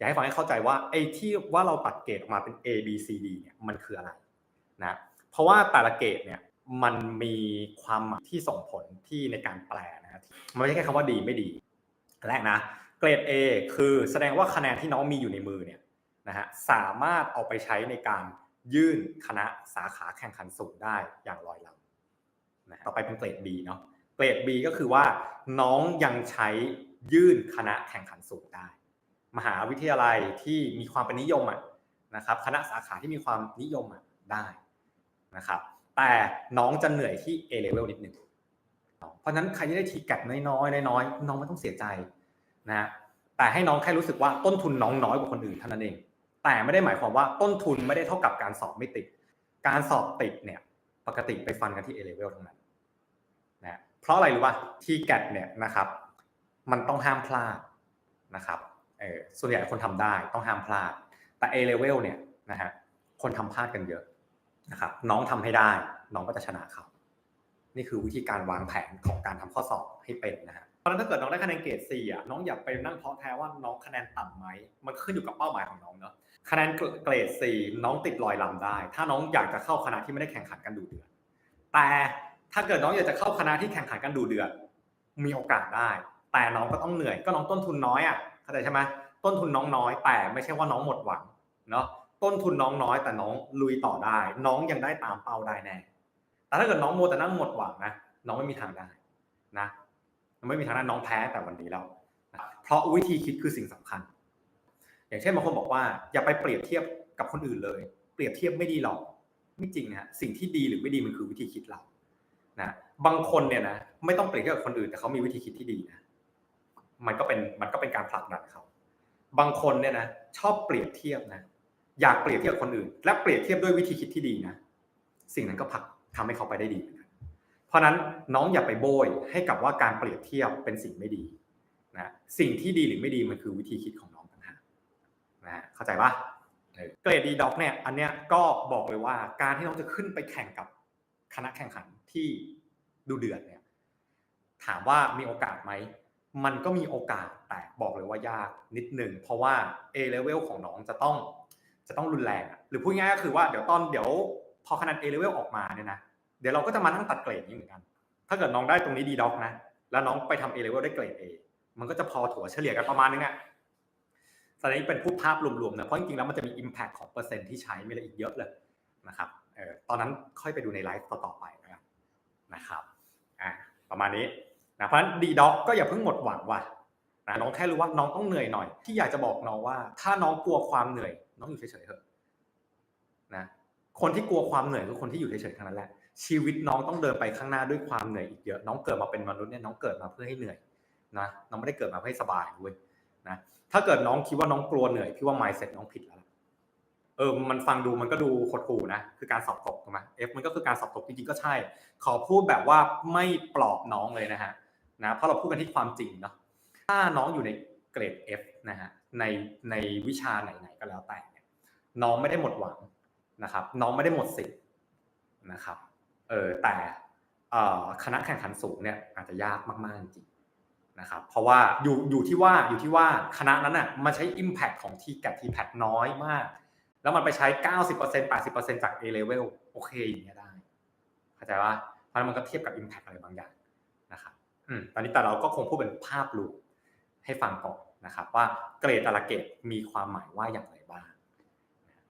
อยากให้ฟังให้เข้าใจว่าไอ้ที่ว่าเราตัดเกรดออกมาเป็น A B C D เนี่ยมันคืออะไรนะเพราะว่าแต่ละเกรดเนี่ยมันมีความหมายที่ส่งผลที่ในการแปลนะมันไม่ใช่แค่คำว่าดีไม่ดีแรกนะเกรด A คือแสดงว่าคะแนนที่น้องมีอยู่ในมือเนี่ยนะฮะสามารถเอาไปใช้ในการยื่นคณะสาขาแข่งขันสูงได้อย่างลอยลำนะต่อไปเป็นเกรด B เนาะเกรด B ก็คือว่าน้องยังใช้ยื่นคณะแข่งขันสูงได้ มหาวิทยาลัยที่มีความเป็นนิยมอะนะครับ คณะสาขาที่มีความนิยมอะได้นะครับ แต่น้องจะเหนื่อยที่ A level นิดหนึ่งเพราะฉะนั้นใครที่ได้ทีแกดน้อยๆน้อยๆน้องไม่ต้องเสียใจนะแต่ให้น้องแค่รู้สึกว่าต้นทุนน้องน้อยกว่าคนอื่นเท่านั้นเอง แต่ไม่ได้หมายความว่าต้นทุนไม่ได้เท่ากับการสอบไม่ติด การสอบติดเนี่ยปกติไปฟันกันที่ A level ทั้งนั้นนะเพราะอะไรรู้ป่ะทีแกดเนี่ยนะครับ มันต้องห้ามพลาดนะครับ เออส่วนใหญ่คนทำได้ต้องห้ามพลาด แต่ A level เนี่ยนะฮะคนทำพลาดกันเยอะนะครับน้องทำให้ได้ น้องก็จะชนะเขานี่คือวิธีการวางแผนของการทำข้อสอบให้เป็นนะฮะเพราะฉะนั้นถ้าเกิดน้องได้คะแนนเกรด C อะน้องอย่าไปนั่งเพาะแท้ว่าน้องคะแนนต่ำไหมมันขึ้นอยู่กับเป้าหมายของน้องเนาะคะแนนเกรด C น้องติดลอยลำได้ ถ้าน้องอยากจะเข้าคณะที่ไม่ได้แข่งขันกันดูเดือดแต่ถ้าเกิดน้องอยากจะเข้าคณะที่แข่งขันกันดูเดือดมีโอกาสได้ แต่น้องก็ต้องเหนื่อยก็น้องต้นทุนน้อยอะ เข้าใจใช่ไหมต้นทุนน้องน้อย แต่ไม่ใช่ว่าน้องหมดหวังเนาะต้นทุนน้องน้อยแต่น้องลุยต่อได้ น้องยังได้ตามเป้าได้แน่แต่ถ้าเกิดน้องโมแต่นั่งหมดหวังนะน้องไม่มีทางได้นะไม่มีทางได้น้องแพ้แต่วันนี้แล้วนะเพราะวิธีคิดคือสิ่งสำคัญ อย่างเช่นบางคนบอกว่า อย่าไปเปรียบเทียบกับคนอื่นเลย เปรียบเทียบไม่ดีหรอกไม่จริงนะสิ่งที่ดีหรือไม่ดีมันคือวิธีคิดเรานะบางคนเนี่ยนะไม่ต้องเปรียบเทียบกับคนอื่นแต่เขามีวิธีคิดที่ดีนะ มันก็เป็นมันก็เป็นการผลักดันเขาบางคนเนี่ยนะชอบเปรียบเทียบนะอยากเปรียบเทียบคนอื่น และเปรียบเทียบด้วยวิธีคิดที่ดีนะสิ่งนั้นก็ผลักทำให้เขาไปได้ดีเหมือนกันเพราะนั้นน้องอย่าไปโบยให้กับว่าการเปรียบเทียบเป็นสิ่งไม่ดีนะสิ่งที่ดีหรือไม่ดีมันคือวิธีคิดของน้องต่างหากนะเข้าใจปะเกรดดีด็อกเนี่ยอันเนี้ยก็บอกเลยว่าการที่น้องจะขึ้นไปแข่งกับคณะแข่งขันที่ดูเดือดเนี่ยถามว่ามีโอกาสไหม มันก็มีโอกาสแต่บอกเลยว่ายากนิดหนึ่งเพราะว่า A level ของน้องจะต้องจะต้องรุนแรงหรือพูดง่ายก็คือว่าเดี๋ยวตอนเดี๋ยวพอคะแนน A level ออกมาเนี่ยนะเดี๋ยวเราก็จะมานั่งตัดเกรดนี้เหมือนกัน ถ้าเกิดน้องได้ตรงนี้ดีด็อกนะ แล้วน้องไปทำ A level ได้เกรด A มันก็จะพอถั่วเฉลี่ยกันประมาณนึงอะตอนนี้เป็นพูดภาพรวมๆนะเพราะจริงๆแล้วมันจะมี Impact ของเปอร์เซ็นต์ที่ใช้ไม่ละอีกเยอะเลยนะครับเออตอนนั้นค่อยไปดูในไลฟ์ต่อๆไปนะครับนะครับอ่าประมาณนี้ นะเพราะฉะนั้นดีด็อกก็อย่าเพิ่งหมดหวังว่ะนะน้องแค่รู้ว่าน้องต้องเหนื่อยหน่อย ที่อยากจะบอกน้องว่า ถ้าน้องกลัวความเหนื่อย น้องอยู่เฉยๆเถอะนะคนที่กลัวความเหนื่อยคือคนที่อยู่เฉยๆทั้งนั้นแหละชีวิตน้องต้องเดินไปข้างหน้าด้วยความเหนื่อยอีกเยอะ น้องเกิดมาเป็นมนุษย์เนี่ยน้องเกิดมาเพื่อให้เหนื่อยนะน้องไม่ได้เกิดมาเพื่อให้สบายด้วยนะถ้าเกิดน้องคิดว่าน้องกลัวเหนื่อยพี่ว่า mindset น้องผิดแล้วเออ มันฟังดูมันก็ดูขดหูนะ คือการสอบตกถูกไหม F มันก็คือการสอบตกจริงๆก็ใช่ ขอพูดแบบว่าไม่ปลอบน้องเลยนะฮะ นะเพราะเราพูดกันที่ความจริงเนาะถ้าน้องอยู่ในเกรด F นะฮะในในวิชาไหนๆก็แล้วแต่เนี่ยน้องไม่ได้หมดหวังนะครับ น้องไม่ได้หมดสิทธิ์นะครับเออแต่คณะแข่งขันสูงเนี่ยอาจจะยากมากๆจริงนะครับเพราะว่าอยู่อยู่ที่ว่าอยู่ที่ว่าคณะนั้นอะมันใช้ Impact ของ t กับ t p a t น้อยมาก แล้วมันไปใช้ 90% 80%จาก A level โอเคอย่างเงี้ยได้เข้าใจว่าเพราะมันก็เทียบกับ Impact อะไรบางอย่าง ตอนนี้แต่เราก็คงพูดเป็นภาพรวมให้ฟังก่อนนะครับ ว่าเกรดแต่ละเกรดมีความหมายว่าอย่างไร